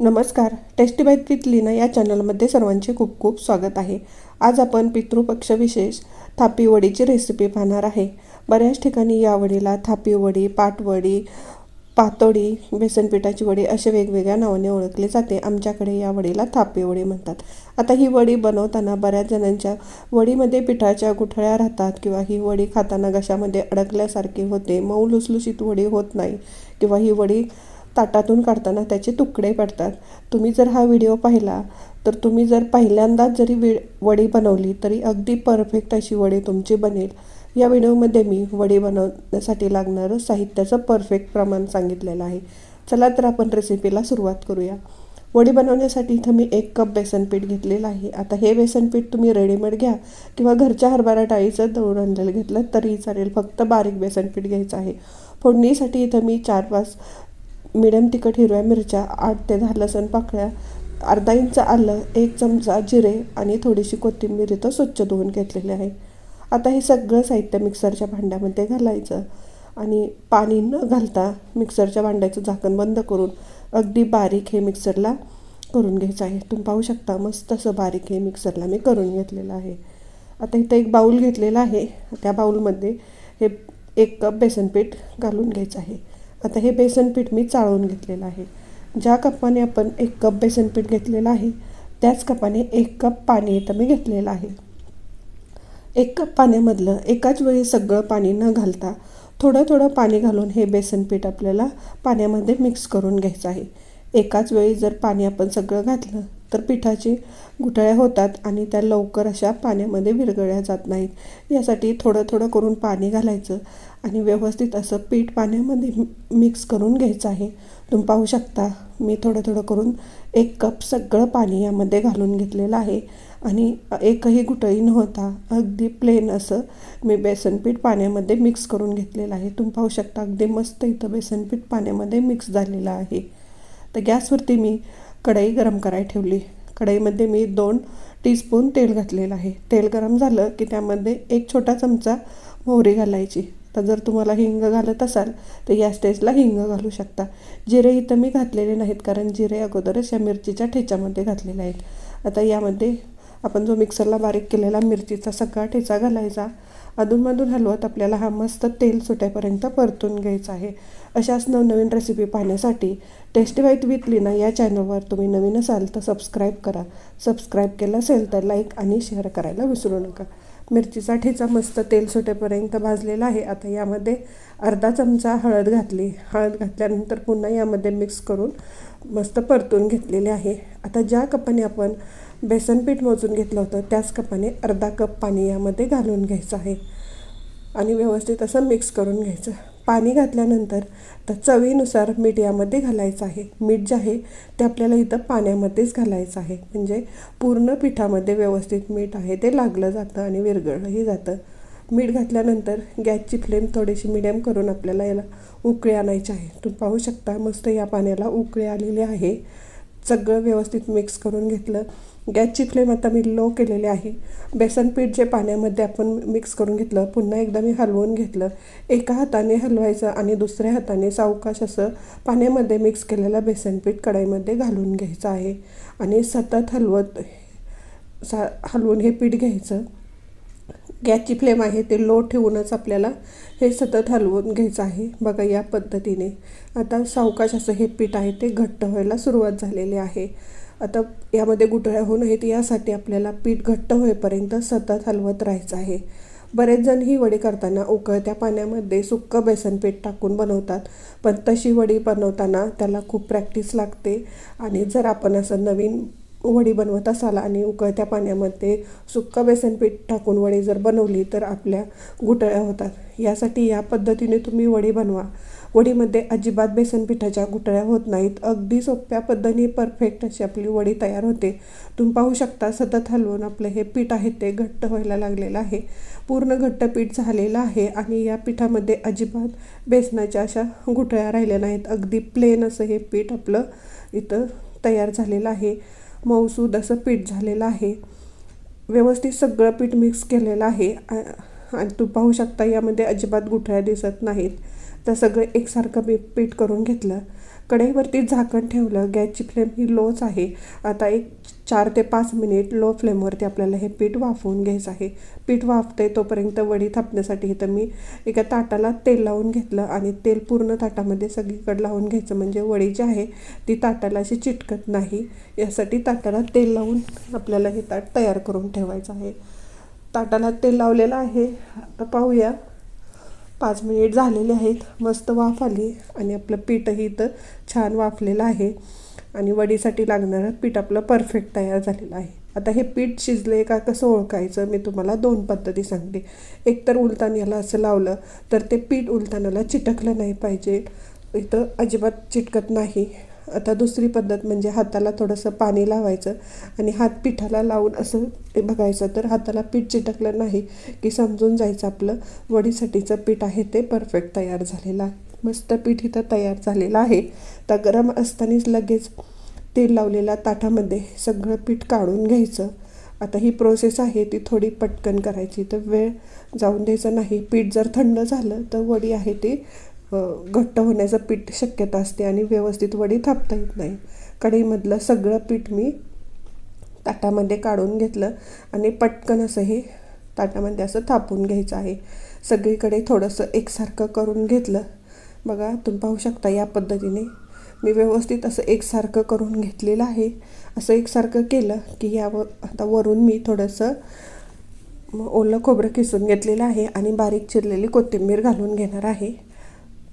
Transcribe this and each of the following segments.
नमस्कार. Tasty bite with Leena या चॅनलमध्ये सर्वांचे खूप खूप स्वागत आहे. आज आपण पितृपक्ष विशेष थापी वडीची रेसिपी पाहणार आहे. बऱ्याच ठिकाणी या वडीला थापी वडी पाटवडी पातोडी बेसनपिठाची वडी असे वेगवेगळ्या नावाने ओळखले जाते. आमच्याकडे या वडीला थापी वडी म्हणतात. आता ही वडी बनवताना बऱ्याच जणांच्या वडीमध्ये पिठाच्या गुठळ्या राहतात किंवा ही वडी खाताना घशामध्ये अडकल्यासारखी होते. मऊ लुसलुशीत वडी होत नाही किंवा ही वडी ताटातून काढताना त्याचे तुकडे पडतात. तुम्ही जर हा व्हिडिओ पाहिला तर तुम्ही जर पहिल्यांदाच जरी वि वडी बनवली तरी अगदी परफेक्ट अशी वडी तुमची बनेल. या व्हिडिओमध्ये मी वडी बनवण्यासाठी लागणारं साहित्याचं परफेक्ट प्रमाण सांगितलेलं आहे. चला तर आपण रेसिपीला सुरुवात करूया. वडी बनवण्यासाठी इथं मी एक कप बेसन पीठ घेतलेलं आहे. आता हे बेसन पीठ तुम्ही रेडीमेड घ्या किंवा घरच्या हरभरा डाळीचं दळून आणलेलं घेतलं तरी चालेल. फक्त बारीक बेसन पीठ घ्यायचं आहे. फोडणीसाठी इथं मी चार पाच मिडियम तिखट हिरव्या मिरच्या आठ ते दहा लसण पाकळ्या अर्धा इंच आलं एक चमचा जिरे आणि थोडीशी कोथिंबीर इथं स्वच्छ धुवून घेतलेली आहे. आता हे सगळं साहित्य मिक्सरच्या भांड्यामध्ये घालायचं आणि पाणी न घालता मिक्सरच्या भांड्याचं झाकण बंद करून अगदी बारीक हे मिक्सरला करून घ्यायचं आहे. तुम्ही पाहू शकता मस्त असं बारीक हे मिक्सरला मी करून घेतलेलं आहे. आता इथं एक बाऊल घेतलेला आहे. त्या बाऊलमध्ये हे एक कप बेसन पीठ घालून घ्यायचं आहे. आता हे बेसन पीठ मी चाळून घेतलेलं आहे. ज्या कपाने आपण एक कप बेसन पीठ घेतलेलं आहे त्याच कपाने एक कप पाणी इथं मी घेतलेलं आहे. एक कप पाण्यामधलं एकाच वेळी सगळं पाणी न घालता थोडं थोडं पाणी घालून हे बेसन पीठ आपल्याला पाण्यामध्ये मिक्स करून घ्यायचं आहे. एकाच वेळी जर पाणी आपण सगळं घातलं तर पिठाची गुठळ्या होतात आणि त्या लवकर अशा पाण्यामध्ये विरघळल्या जात नाहीत. यासाठी थोडं थोडं करून पाणी घालायचं आणि व्यवस्थित असं पीठ पाण्यामध्ये मिक्स करून घ्यायचं आहे. तुम्ही पाहू शकता मी थोडं थोडं करून एक कप सगळं पाणी यामध्ये घालून घेतलेलं आहे आणि एकही गुटळी नव्हता अगदी प्लेन असं मी बेसन पीठ पाण्यामध्ये मिक्स करून घेतलेलं आहे. तुम्ही पाहू शकता अगदी मस्त इथं बेसन पीठ पाण्यामध्ये मिक्स झालेलं आहे. तर गॅसवरती मी कढई गरम करायला ठेवली. कढईमध्ये मी दोन टीस्पून तेल घातलेलं आहे. तेल गरम झालं की त्यामध्ये एक छोटा चमचा मोहरी घालायची. तर जर तुम्हाला हिंग घालत असाल तर या स्टेजला हिंग घालू शकता. जिरे इथं मी घातलेले नाहीत कारण जिरे अगोदरच या मिरचीच्या ठेच्यामध्ये घातलेले आहेत. आता यामध्ये आपण जो मिक्सरला बारीक केलेला मिरचीचा सगळा ठेचा घालायचा अधूनमधून हलवत आपल्याला हा मस्त तेल सुटेपर्यंत परतून घ्यायचा आहे. अशाच नवनवीन रेसिपी पाहण्यासाठी टेस्टी वाईट विथ लिना या चॅनलवर तुम्ही नवीन असाल तर सबस्क्राईब करा. सबस्क्राईब केलं असेल तर लाईक आणि शेअर करायला विसरू नका. मिरचीचा ठेचा मस्त तेल सुटेपर्यंत भाजलेला आहे. आता यामध्ये अर्धा चमचा हळद घातली. हळद घातल्यानंतर पुन्हा यामध्ये मिक्स करून मस्त परतून घेतलेले आहे. आता ज्या कपाने आपण बेसनपीठ मोजून घेतलं होतं. त्याच कपाने अर्धा कप पाणी यामध्ये घालून घ्यायचं आहे. आणि व्यवस्थित असं मिक्स करून घ्यायचं. पाणी घातल्यानंतर तर चवीनुसार मीठ यामध्ये घालायचं आहे. मीठ जे आहे ते आपल्याला इथं पाण्यामध्येच घालायचं आहे. म्हणजे पूर्ण पिठामध्ये व्यवस्थित मीठ आहे ते लागलं जातं आणि विरघळलंही जातं. मीठ घातल्यानंतर गॅसची फ्लेम थोडीशी मिडियम करून आपल्याला याला उकळी आणायची आहे. तुम्ही पाहू शकता मस्त या पाण्याला उकळी आलेली आहे. सगळं व्यवस्थित मिक्स करून घेतलं. गॅसची फ्लेम आता मी लो केलेली आहे. बेसन पीठ जे पाण्यामध्ये आपण मिक्स करून घेतलं पुन्हा एकदा मी हलवून घेतलं. एका हाताने हलवायचं आणि दुसऱ्या हाताने सावकाश असं पाण्यामध्ये मिक्स केलेलं बेसन पीठ कढाईमध्ये घालून घ्यायचं आहे. आणि सतत हलवत सा हलवून हे पीठ घ्यायचं. गॅसची फ्लेम आहे ते लो ठेवूनच आपल्याला हे सतत हलवून घ्यायचं आहे. बघा या पद्धतीने. आता सावकाश असं हे पीठ आहे ते घट्ट व्हायला सुरुवात झालेली आहे. आता यामध्ये गुठळ्या होऊ नयेत यासाठी आपल्याला पीठ घट्ट होईपर्यंत सतत हलवत राहायचं आहे. बरेच जण ही वडी करताना उकळत्या पाण्यामध्ये सुक्कं बेसन पीठ टाकून बनवतात पण तशी वडी बनवताना त्याला खूप प्रॅक्टिस लागते. आणि जर आपण असं नवीन वडी बनवत असाल आणि उकळत्या पाण्यामध्ये सुक्कं बेसन पीठ टाकून वडी जर बनवली तर आपल्या गुटळ्या होतात. यासाठी या पद्धतीने तुम्ही वडी बनवा. वडीमध्ये अजिबात बेसन पिठाच्या गुठळ्या होत नाहीत. अगदी सोप्या पद्धतीने परफेक्ट अशी आपली वडी तयार होते. तुम्ही पाहू शकता सतत हलवून आपलं हे पीठ आहे ते घट्ट व्हायला लागलेलं आहे. पूर्ण घट्ट पीठ झालेलं आहे आणि या पिठामध्ये अजिबात बेसनाच्या अशा गुठळ्या राहिल्या नाहीत. अगदी प्लेन असं हे पीठ आपलं इथं तयार झालेलं आहे. मऊसूद असं पीठ झालेलं आहे. व्यवस्थित सगळं पीठ मिक्स केलेलं आहे. आणि तू पाहू शकता यामध्ये अजिबात गुठळ्या दिसत नाहीत. तर सगळं एकसारखं मी पीठ करून घेतलं. कढईवरती झाकण ठेवलं. गॅसची फ्लेम ही लोच आहे. आता एक चार ते पाच मिनिट लो फ्लेमवरती आपल्याला हे पीठ वाफवून घ्यायचं आहे. पीठ वाफते तोपर्यंत वडी थापण्यासाठी इथं मी एका ताटाला तेल लावून घेतलं आणि तेल पूर्ण ताटामध्ये सगळीकडे लावून घ्यायचं. म्हणजे वडी जी आहे ती ताटाला अशी चिटकत नाही. यासाठी ताटाला तेल लावून आपल्याला हे ताट तयार करून ठेवायचं आहे. ताटाला तेल लावलेलं आहे. आता पाहूया. पाच मिनिट झालेले आहेत. मस्त वाफ आली आणि आपलं पीठही इथं छान वाफलेलं आहे. आणि वडीसाठी लागणारं पीठ आपलं परफेक्ट तयार झालेलं आहे. आता हे पीठ शिजले का कसं ओळखायचं? मी तुम्हाला दोन पद्धती सांगते. एक तर उलतान याला असं लावलं तर ते पीठ उलतानाला चिटकलं नाही पाहिजे. इथं अजिबात चिटकत नाही. आता दुसरी पद्धत म्हणजे हाताला थोडंसं पाणी लावायचं आणि हात पिठाला लावून असं बघायचं. तर हाताला पीठ चिटकलं नाही की समजून जायचं आपलं. वडीसाठीचं पीठ आहे ते परफेक्ट तयार झालेलं आहे. मस्त पीठ इथं तयार झालेलं आहे. तर गरम असतानाच लगेच तेल लावलेल्या ताटामध्ये सगळं पीठ काढून घ्यायचं. आता ही प्रोसेस आहे ती थोडी पटकन करायची. तर वेळ जाऊन द्यायचा नाही. पीठ जर थंड झालं तर वडी आहे ती घट्ट होण्याचं पीठ शक्यता असते आणि व्यवस्थित वडी थापता येत नाही. कढईमधलं सगळं पीठ मी ताटामध्ये काढून घेतलं आणि पटकन असं हे ताटामध्ये असं थापून घ्यायचं आहे. सगळीकडे थोडंसं एकसारखं करून घेतलं. बघा तुम्ही पाहू शकता या पद्धतीने मी व्यवस्थित असं एकसारखं करून घेतलेलं आहे. असं एकसारखं केलं की यावर आता वरून मी थोडंसं ओलं खोबरं किसून घेतलेलं आहे आणि बारीक चिरलेली कोथिंबीर घालून घेणार आहे.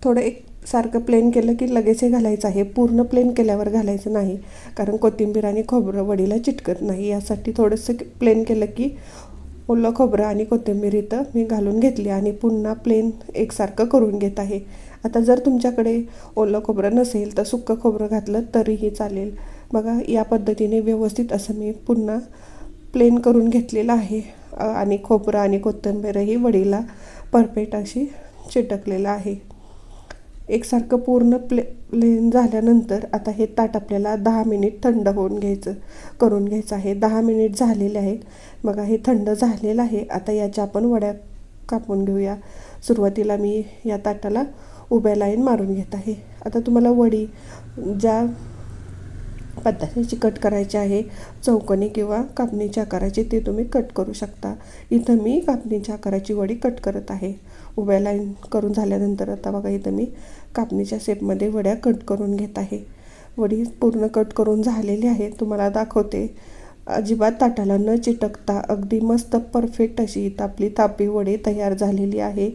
थोडं एक सारखं प्लेन केलं की लगेच हे घालायचं आहे. पूर्ण प्लेन केल्यावर घालायचं नाही. कारण कोथिंबीर आणि खोबरं वडीला चिटकत नाही. यासाठी थोडंसं प्लेन केलं की ओलं खोबरं आणि कोथिंबीर इथं मी घालून घेतली आणि पुन्हा प्लेन एकसारखं करून घेत आहे. आता जर तुमच्याकडे ओलं खोबरं नसेल तर सुक्कं खोबरं घातलं तरीही चालेल. बघा या पद्धतीने व्यवस्थित असं मी पुन्हा प्लेन करून घेतलेलं आहे. आणि खोबरं आणि कोथिंबीरही वडीला परफेक्ट अशी चिटकलेलं आहे. एकसारखं पूर्ण प्ले प्लेन झाल्यानंतर आता हे ताट आपल्याला दहा मिनिट थंड होऊन घ्यायचं करून घ्यायचं आहे. दहा मिनिट झालेले आहेत. बघा हे थंड झालेलं आहे. आता याच्या आपण वड्या कापून घेऊया. सुरुवातीला मी या ताटाला उभ्या लाईन मारून घेत आहे. आता तुम्हाला वडी ज्या पद्धतीची कट करायची आहे चौकोनी किंवा कापणीच्या आकाराची ते तुम्ही कट करू शकता. इथं मी कापणीच्या आकाराची वडी कट करत आहे. उभ्या लाईन करून झाल्यानंतर आता बघा इथं मी कापणीच्या शेपमध्ये वड्या कट करून घेत आहे. वडी पूर्ण कट करून झालेली आहे तुम्हाला दाखवते. अजिबात ताटाला न चिटकता अगदी मस्त परफेक्ट अशी इथं आपली तापी वडी तयार झालेली आहे.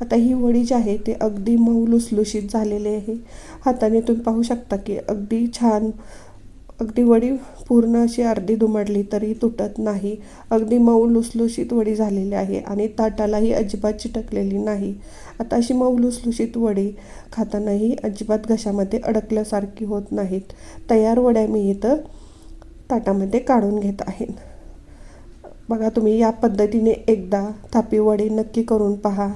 आता ही वडी जी आहे ते अगदी मऊ लुसलुशीत झालेली आहे. हाताने तुम्ही पाहू शकता की अगदी छान अगदी वडी पूर्ण अशी अर्धी दुमडली तरी तुटत नाही. अगदी मऊ लुसलुशीत वडी झालेली आहे आणि ताटालाही अजिबात चिटकलेली नाही. आता अशी मऊ लुसलुशीत वडी खातानाही अजिबात घशामध्ये अडकल्यासारखी होत नाहीत. तयार वड्या मी इथं ताटामध्ये काढून घेत आहे. बघा तुम्ही या पद्धतीने एकदा थापी वडी नक्की करून पहा.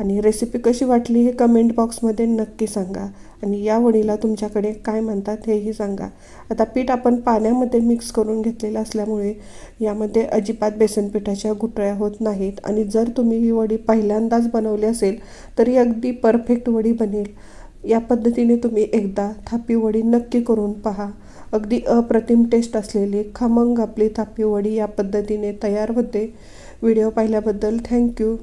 आणि रेसिपी कशी वाटली हे कमेंट बॉक्समध्ये नक्की सांगा. आणि या वडीला तुमच्याकडे काय म्हणतात हेही सांगा. आता पीठ आपण पाण्यामध्ये मिक्स करून घेतलेलं असल्यामुळे यामध्ये अजिबात बेसन पिठाच्या गुटळ्या होत नाहीत. आणि जर तुम्ही ही वडी पहिल्यांदाच बनवली असेल तरी अगदी परफेक्ट वडी बनेल. या पद्धतीने तुम्ही एकदा थापी वडी नक्की करून पहा. अगदी अप्रतिम टेस्ट असलेली खमंग आपली थापी वडी या पद्धतीने तयार होते. व्हिडिओ पाहिल्याबद्दल थँक्यू